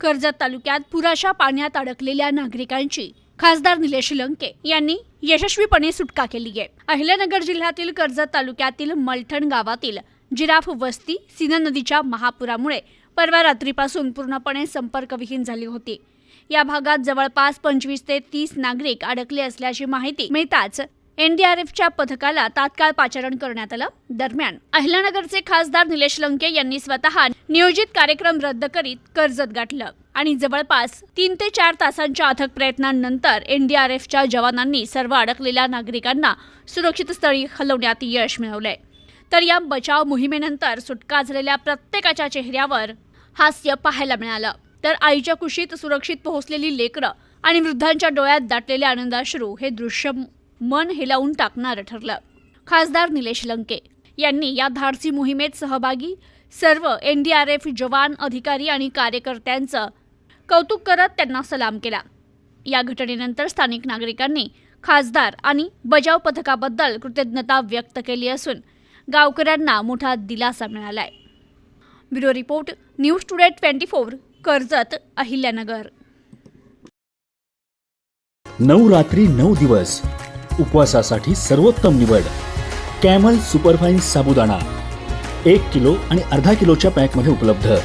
कर्जत तालुक्यात पुराच्या पाण्यात अडकलेल्या नागरिकांची खासदार निलेश लंके यांनी यशस्वीपणे सुटका केली आहे. अहिल्यानगर जिल्ह्यातील कर्जत तालुक्यातील मलठण गावातील जिराफ वस्ती सीना नदीच्या महापुरामुळे परवा रात्रीपासून पूर्णपणे संपर्कविहीन झाली होती. या भागात जवळपास पंचवीस ते तीस नागरिक अडकले असल्याची माहिती मिळताच एनडीआरएफच्या पथकाला तात्काळ पाचारण करण्यात आलं. दरम्यान अहिल्यानगरचे खासदार निलेश लंके यांनी स्वतः नियोजित कार्यक्रम रद्द करीत कर्जत गाठलं आणि जवळपास तीन ते चार तासांच्या अथक प्रयत्नांनंतर एनडीआरएफच्या जवानांनी सर्व अडकलेल्या नागरिकांना सुरक्षित स्थळी हलवण्यात यश मिळवलंय. तर या बचाव मोहिमेनंतर सुटका झालेल्या प्रत्येकाच्या चेहऱ्यावर हास्य पाहायला मिळालं. तर आईच्या कुशीत सुरक्षित पोहोचलेली लेकरं आणि वृद्धांच्या डोळ्यात दाटलेले आनंदाश्रू हे दृश्य मन हेलावून टाकणारं ठरलं. खासदार निलेश लंके यांनी या धाडसी मोहिमेत सहभागी सर्व एन डी आर एफ जवान अधिकारी आणि कार्यकर्त्यांचं कौतुक करत त्यांना सलाम केला. या घटनेनंतर स्थानिक नागरिकांनी खासदार आणि बजाव पथकाबद्दल कृतज्ञता व्यक्त केली असून गावकऱ्यांना मोठा दिलासा मिळालाय. Bureau report news today twenty four Karjat Ahilyanagar. नऊ रात्री नऊ दिवस. उपवासासाठी सर्वोत्तम निवड. कॅमल सुपरफाईन साबुदाणा. एक किलो आणि अर्धा किलोच्या पॅकमध्ये उपलब्ध.